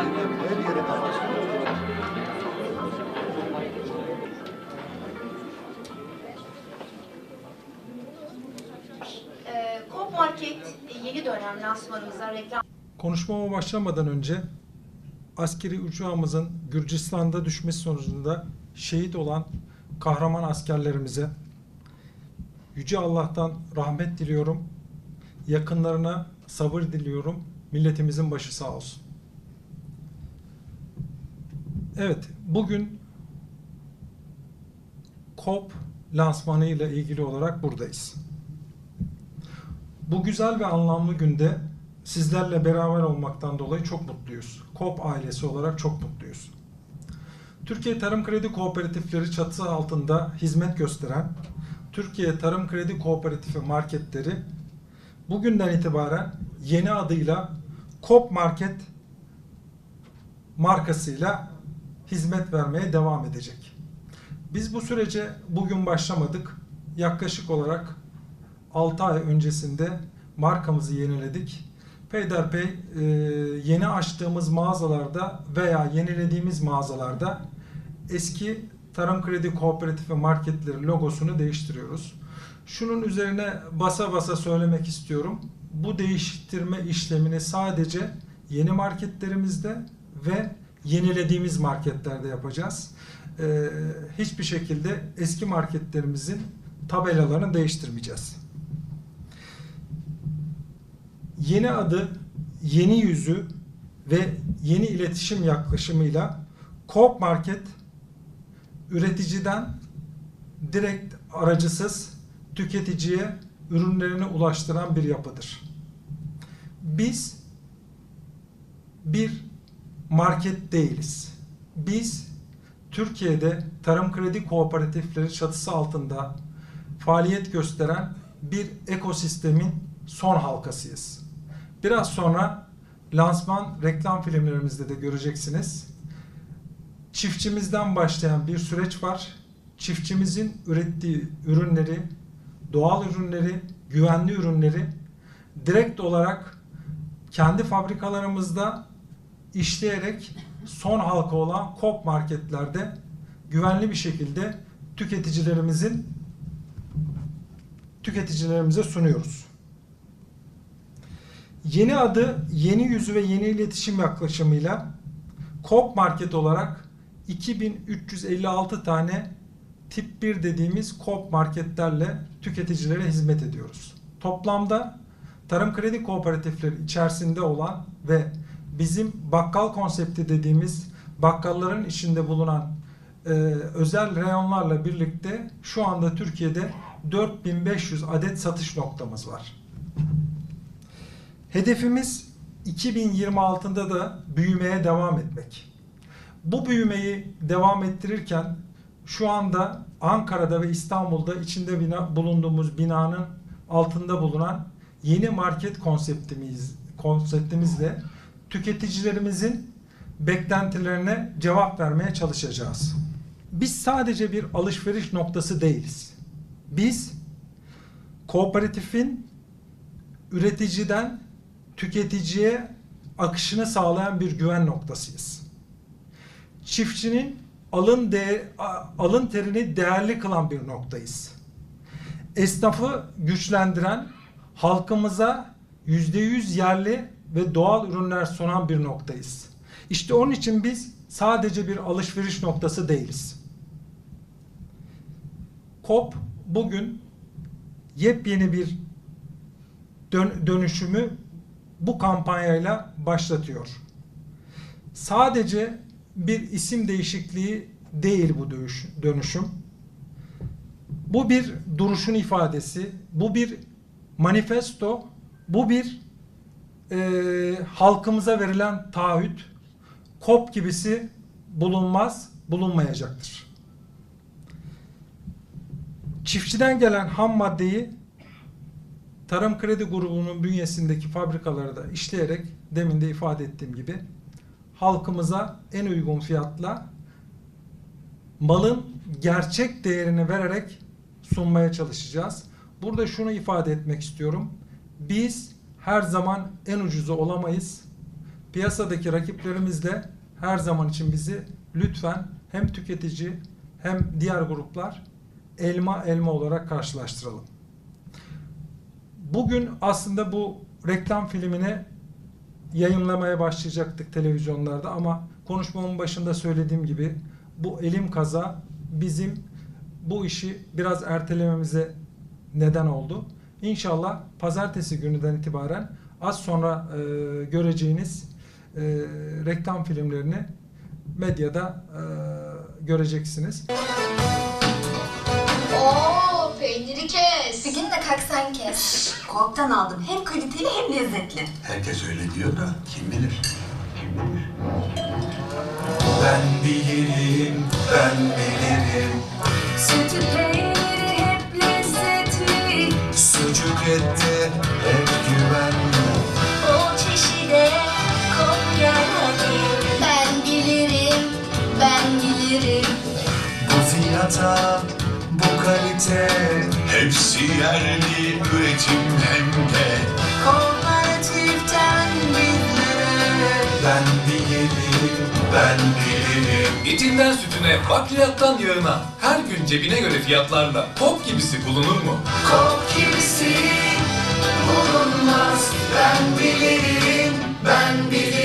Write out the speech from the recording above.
Kalmış. Ee, yeni dönem lansmanımıza reklam Konuşmama başlamadan önce askeri uçağımızın Gürcistan'da düşmesi sonucunda şehit olan kahraman askerlerimize Yüce Allah'tan rahmet diliyorum. Yakınlarına sabır diliyorum. Milletimizin başı sağ olsun. Evet, bugün COP lansmanı ile ilgili olarak buradayız. Bu güzel ve anlamlı günde sizlerle beraber olmaktan dolayı çok mutluyuz. KOP ailesi olarak çok mutluyuz. Türkiye Tarım Kredi Kooperatifleri çatısı altında hizmet gösteren Türkiye Tarım Kredi Kooperatifi marketleri bugünden itibaren yeni adıyla KOP Market markasıyla hizmet vermeye devam edecek. Biz bu sürece bugün başlamadık. Yaklaşık olarak 6 ay öncesinde markamızı yeniledik. Peyderpey e, yeni açtığımız mağazalarda veya yenilediğimiz mağazalarda eski Tarım Kredi Kooperatifi marketleri logosunu değiştiriyoruz. Şunun üzerine basa basa söylemek istiyorum. Bu değiştirme işlemini sadece yeni marketlerimizde ve yenilediğimiz marketlerde yapacağız. E, hiçbir şekilde eski marketlerimizin tabelalarını değiştirmeyeceğiz yeni adı, yeni yüzü ve yeni iletişim yaklaşımıyla Coop Market üreticiden direkt aracısız tüketiciye ürünlerini ulaştıran bir yapıdır. Biz bir market değiliz. Biz Türkiye'de tarım kredi kooperatifleri çatısı altında faaliyet gösteren bir ekosistemin son halkasıyız. Biraz sonra lansman reklam filmlerimizde de göreceksiniz. Çiftçimizden başlayan bir süreç var. Çiftçimizin ürettiği ürünleri, doğal ürünleri, güvenli ürünleri direkt olarak kendi fabrikalarımızda işleyerek son halka olan KOP marketlerde güvenli bir şekilde tüketicilerimizin tüketicilerimize sunuyoruz. Yeni adı, yeni yüzü ve yeni iletişim yaklaşımıyla Coop Market olarak 2356 tane tip 1 dediğimiz Coop marketlerle tüketicilere hizmet ediyoruz. Toplamda tarım kredi kooperatifleri içerisinde olan ve bizim bakkal konsepti dediğimiz bakkalların içinde bulunan e, özel reyonlarla birlikte şu anda Türkiye'de 4500 adet satış noktamız var. Hedefimiz 2026'da da büyümeye devam etmek. Bu büyümeyi devam ettirirken şu anda Ankara'da ve İstanbul'da içinde bina, bulunduğumuz binanın altında bulunan yeni market konseptimiz konseptimizle tüketicilerimizin beklentilerine cevap vermeye çalışacağız. Biz sadece bir alışveriş noktası değiliz. Biz kooperatifin üreticiden tüketiciye akışını sağlayan bir güven noktasıyız. Çiftçinin alın de alın terini değerli kılan bir noktayız. Esnafı güçlendiren, halkımıza yüzde yüz yerli ve doğal ürünler sunan bir noktayız. İşte onun için biz sadece bir alışveriş noktası değiliz. KOP bugün yepyeni bir dön dönüşümü bu kampanyayla başlatıyor. Sadece bir isim değişikliği değil bu dönüşüm. Bu bir duruşun ifadesi, bu bir manifesto, bu bir e, halkımıza verilen taahhüt, kop gibisi bulunmaz, bulunmayacaktır. Çiftçiden gelen ham maddeyi Tarım Kredi Grubu'nun bünyesindeki fabrikaları da işleyerek demin de ifade ettiğim gibi halkımıza en uygun fiyatla malın gerçek değerini vererek sunmaya çalışacağız. Burada şunu ifade etmek istiyorum. Biz her zaman en ucuzu olamayız. piyasadaki rakiplerimizle her zaman için bizi lütfen hem tüketici hem diğer gruplar elma elma olarak karşılaştıralım. Bugün aslında bu reklam filmini yayınlamaya başlayacaktık televizyonlarda ama konuşmamın başında söylediğim gibi bu elim kaza bizim bu işi biraz ertelememize neden oldu. İnşallah pazartesi gününden itibaren az sonra e, göreceğiniz e, reklam filmlerini medyada e, göreceksiniz. Oo, peyniri kes. Bir gün de kalksan kes. Coop'tan aldım. Hem kaliteli hem lezzetli. Herkes öyle diyor da kim bilir? Kim bilir? Ben bilirim, ben bilirim. Sütü hayata bu kalite. Hepsi yerli üretim hem de Kooperatiften bizlere. Ben bilirim, ben bilirim Etinden sütüne, bakliyattan yağına Her gün cebine göre fiyatlarla Kop gibisi bulunur mu? Kop gibisi bulunmaz. Ben bilirim, ben bilirim